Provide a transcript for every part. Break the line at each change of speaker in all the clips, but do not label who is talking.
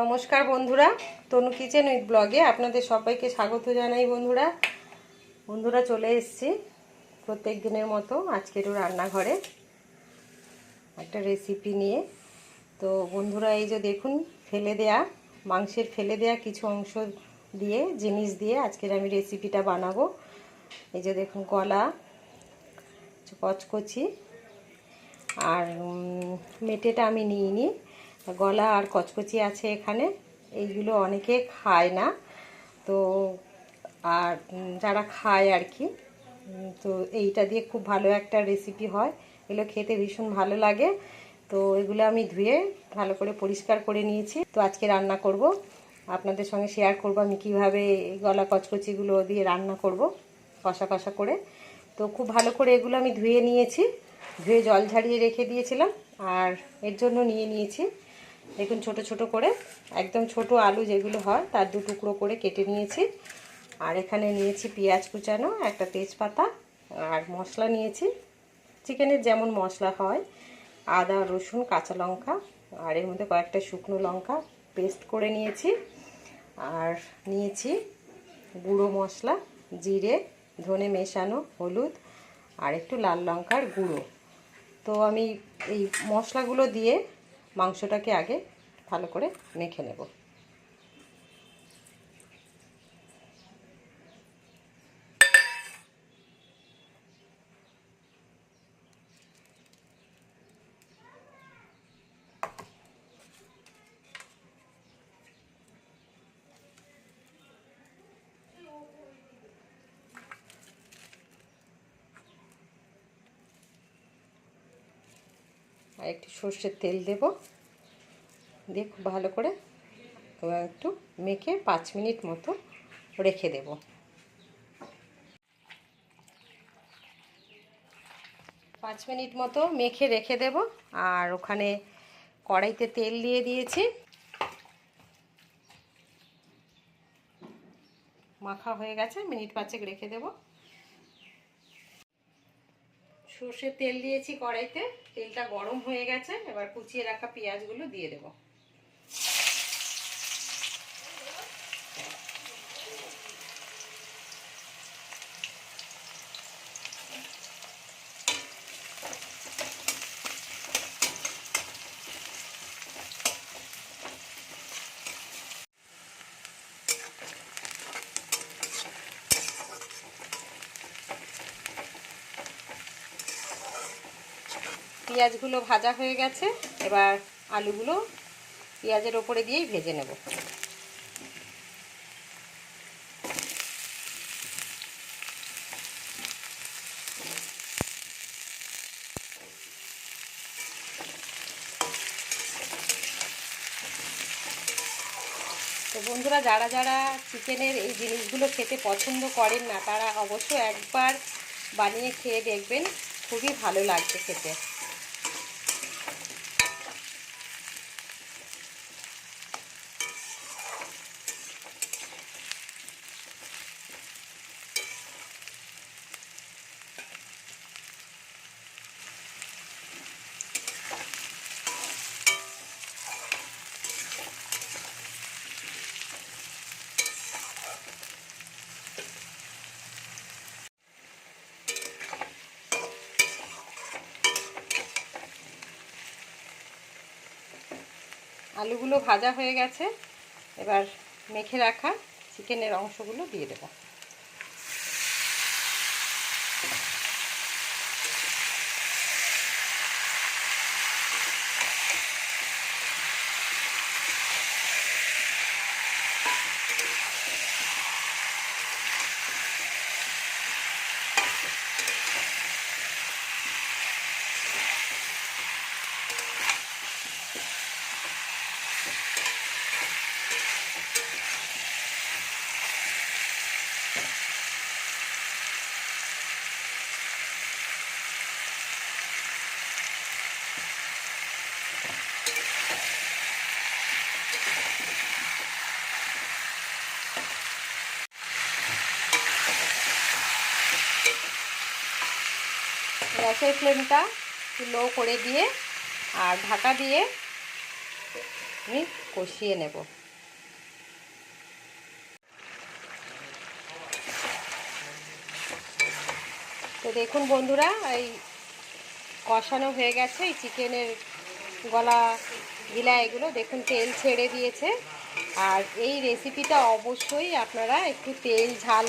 নমস্কার বন্ধুরা, তনু kitchen with ব্লগে আপনাদের সবাইকে স্বাগত জানাই বন্ধুরা। বন্ধুরা চলে এসেছি প্রত্যেক দিনের মতো আজকেরও রান্নাঘরে একটা রেসিপি নিয়ে। তো বন্ধুরা, এই যে দেখুন, ফেলে দেয়া, মাংসের ফেলে দেয়া কিছু অংশ দিয়ে, জিনিস দিয়ে আজকের আমি রেসিপিটা বানাবো। এই যে দেখুন গলা কচকচি, আর মেটেটা আমি নিইনি। গলা আর কচকচি আছে এখানে। এইগুলো অনেকে খায় না। তো আর যারা খায় আর কি তো এইটা দিয়ে খুব ভালো একটা রেসিপি হয়। এগুলো খেতে ভীষণ ভালো লাগে। তো এগুলো আমি ধুয়ে ভালো করে পরিষ্কার করে নিয়েছি। তো আজকে রান্না করব। আপনাদের সঙ্গে শেয়ার করব আমি কীভাবে গলা কচকচিগুলো দিয়ে রান্না করব কষা কষা করে। তো খুব ভালো করে এগুলো আমি ধুয়ে নিয়েছি। ধুয়ে জল ঝাড়িয়ে রেখে দিয়েছিলাম। আর এর জন্য নিয়ে নিয়েছি দেখুন ছোট ছোট করে, একদম ছোট আলু যেগুলো হয় তার দু টুকরো করে কেটে নিয়েছি। আর এখানে নিয়েছি পেঁয়াজ কুচানো, একটা তেজপাতা, আর মশলা নিয়েছি। চিকেনের যেমন মশলা হয়, আদা, রসুন, কাঁচা লঙ্কা, আর এর মধ্যে কয়েকটা শুকনো লঙ্কা পেস্ট করে নিয়েছি। আর নিয়েছি গুঁড়ো মশলা, জিরে, ধনে মেশানো, হলুদ, আর একটু লাল লঙ্কার গুঁড়ো। তো আমি এই মশলাগুলো দিয়ে মাংসটাকে আগে ভালো করে মেখে নেব। আর একটু সর্ষের তেল দেব। দিয়ে খুব ভালো করে একটু মেখে পাঁচ মিনিট মতো রেখে দেব। পাঁচ মিনিট মতো মেখে রেখে দেব আর ওখানে কড়াইতে তেল দিয়ে দিয়েছি। মাখা হয়ে গেছে, মিনিট পাঁচেক রেখে দেবো। সর্ষের তেল দিয়েছি কড়াইতে। তেলটা গরম হয়ে গেছে এবার কুচিয়ে রাখা পেঁয়াজগুলো দিয়ে দেব। পেঁয়াজগুলো ভাজা হয়ে গেছে, এবার আলুগুলো পেঁয়াজের ওপরে দিয়েই ভেজে নেব। তো বন্ধুরা, যারা যারা চিকেনের এই জিনিসগুলো খেতে পছন্দ করেন না, তারা অবশ্যই একবার বানিয়ে খেয়ে দেখবেন, খুবই ভালো লাগছে খেতে। আলুগুলো ভাজা হয়ে গেছে। এবার মেখে রাখা চিকেনের অংশগুলো দিয়ে দেবো। গ্যাসের ফ্লেমটা লো করে দিয়ে আর ঢাকা দিয়ে আমি কষিয়ে নেব। তো দেখুন বন্ধুরা, এই কষানো হয়ে গেছে, এই চিকেনের গলা গিলা এগুলো। দেখুন, তেল ছেড়ে দিয়েছে। আর এই রেসিপিটা অবশ্যই আপনারা একটু তেল, ঝাল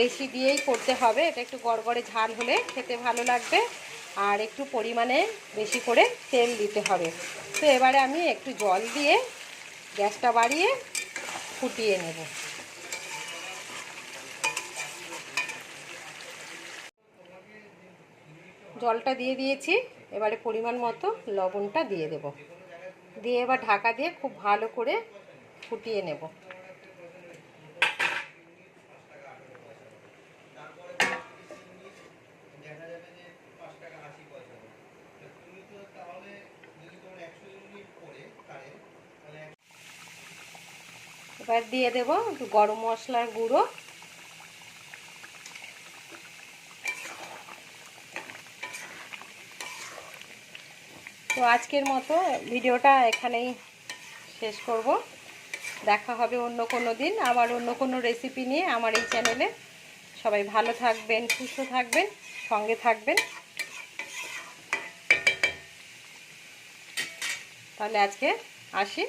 বেশি দিয়েই করতে হবে। এটা একটু গড়গড়ে ঝাল হলে খেতে ভালো লাগবে। আর একটু পরিমাণে বেশি করে তেল দিতে হবে। তো এবারে আমি একটু জল দিয়ে গ্যাসটা বাড়িয়ে ফুটিয়ে নেব। জলটা দিয়ে দিয়েছি। এবারে পরিমাণ মতো লবণটা দিয়ে দেব। দিয়ে এবার ঢাকা দিয়ে খুব ভালো করে ফুটিয়ে নেব। এবার দিয়ে দেব একটু গরম মশলার গুঁড়ো। তো আজকের মতো ভিডিওটা এখানেই শেষ করব। দেখা হবে অন্য কোনো দিন আবার অন্য কোনো রেসিপি নিয়ে আমার এই চ্যানেলে সবাই ভালো থাকবেন, সুস্থ থাকবেন, সঙ্গে থাকবেন। তাহলে আজকে আসি।